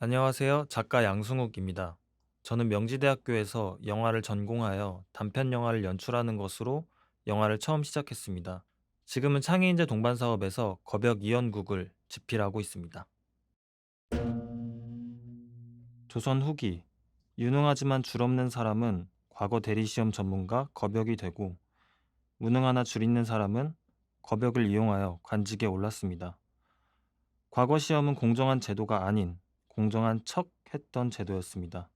안녕하세요. 작가 양승욱입니다. 저는 명지대학교에서 영화를 전공하여 단편 영화를 연출하는 것으로 영화를 처음 시작했습니다. 지금은 창의인재 동반 사업에서 겁역 이연국을 집필하고 있습니다. 조선 후기 유능하지만 줄 없는 사람은 과거 대리시험 전문가 겁역이 되고 무능하나 줄 있는 사람은 겁역을 이용하여 관직에 올랐습니다. 과거 시험은 공정한 제도가 아닌 공정한 척 했던 제도였습니다.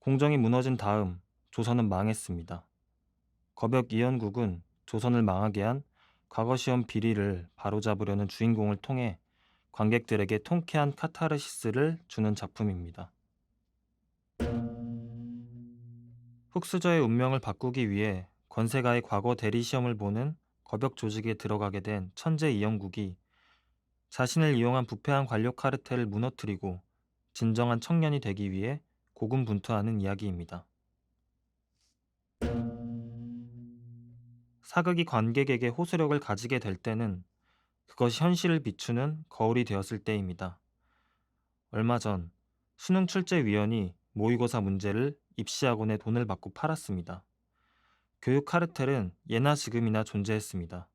공정이 무너진 다음 조선은 망했습니다. 겁역 이연국은 조선을 망하게 한 과거 시험 비리를 바로잡으려는 주인공을 통해 관객들에게 통쾌한 카타르시스를 주는 작품입니다. 흑수저의 운명을 바꾸기 위해 권세가의 과거 대리 시험을 보는 겁역 조직에 들어가게 된 천재 이영국이 자신을 이용한 부패한 관료 카르텔을 무너뜨리고 진정한 청년이 되기 위해 고군분투하는 이야기입니다. 사극이 관객에게 호소력을 가지게 될 때는 그것이 현실을 비추는 거울이 되었을 때입니다. 얼마 전 수능 출제위원이 모의고사 문제를 입시학원에 돈을 받고 팔았습니다. 교육 카르텔은 예나 지금이나 존재했습니다.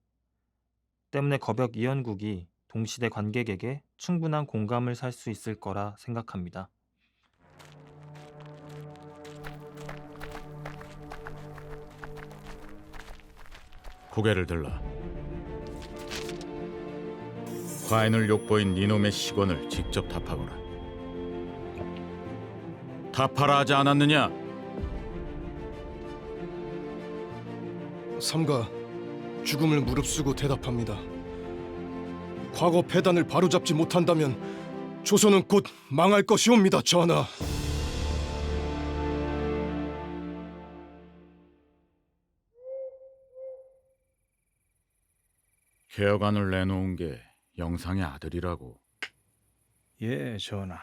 때문에 겁역 이연국이 동시대 관객에게 충분한 공감을 살 수 있을 거라 생각합니다. 고개를 들라. 과인을 욕보인 니놈의 시건을 직접 답하거라. 답하라 하지 않았느냐? 삼가 죽음을 무릅쓰고 대답합니다. 과거 패단을 바로잡지 못한다면 조선은 곧 망할 것이옵니다, 전하. 개혁안을 내놓은 게 영상의 아들이라고. 예, 전하.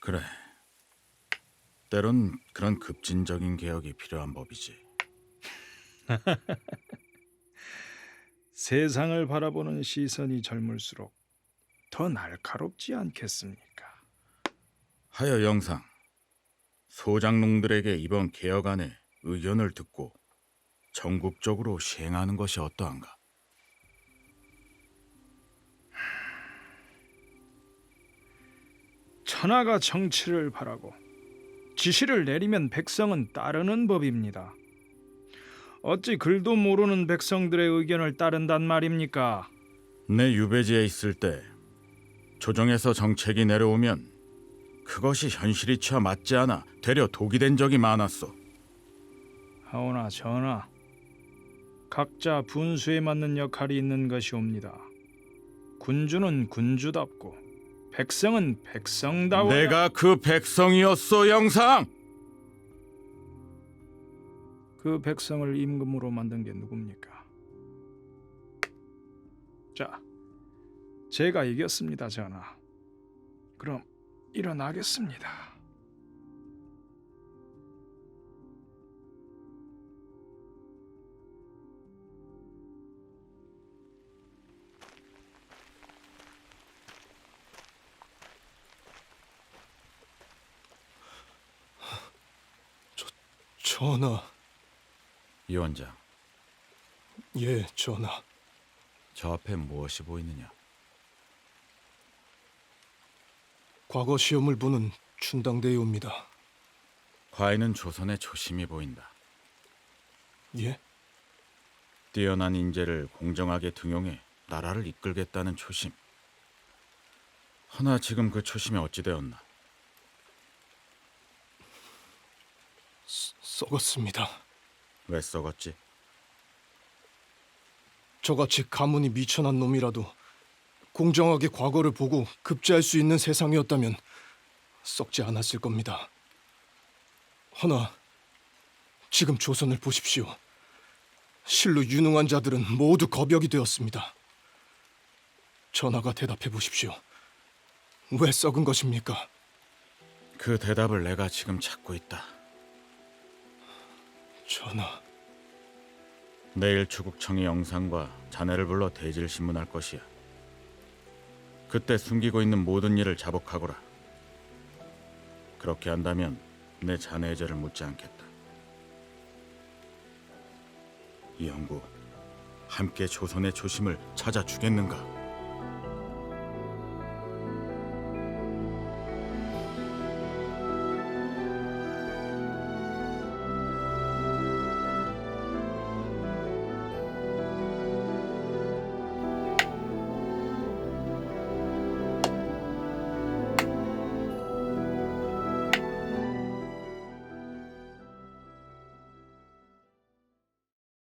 그래. 때론 그런 급진적인 개혁이 필요한 법이지. 세상을 바라보는 시선이 젊을수록 더 날카롭지 않겠습니까? 하여 영상. 소장농들에게 이번 개혁안의 의견을 듣고 전국적으로 시행하는 것이 어떠한가? 천하가 정치를 바라고 지시를 내리면 백성은 따르는 법입니다. 어찌 글도 모르는 백성들의 의견을 따른단 말입니까? 내 유배지에 있을 때 조정에서 정책이 내려오면 그것이 현실이치와 맞지 않아 되려 독이 된 적이 많았어. 하오나 전하, 각자 분수에 맞는 역할이 있는 것이옵니다. 군주는 군주답고 백성은 백성다워. 내가 그 백성이었어, 영상. 그 백성을 임금으로 만든 게 누굽니까? 자, 제가 이겼습니다, 전하. 그럼 일어나겠습니다. 전하, 위원장, 예, 전하. 저 앞에 무엇이 보이느냐? 과거 시험을 보는 춘당대회옵니다. 과인은 조선의 초심이 보인다. 예? 뛰어난 인재를 공정하게 등용해 나라를 이끌겠다는 초심. 허나 지금 그 초심이 어찌 되었나? 썩었습니다. 왜 썩었지? 저같이 가문이 미천한 놈이라도 공정하게 과거를 보고 급제할 수 있는 세상이었다면 썩지 않았을 겁니다. 허나 지금 조선을 보십시오. 실로 유능한 자들은 모두 겁역이 되었습니다. 전하가 대답해 보십시오. 왜 썩은 것입니까? 그 대답을 내가 지금 찾고 있다. 전하, 내일 추국청이 영상과 자네를 불러 대질 신문할 것이야. 그때 숨기고 있는 모든 일을 자복하거라. 그렇게 한다면 내 자네의 죄를 묻지 않겠다. 이영구, 함께 조선의 초심을 찾아주겠는가?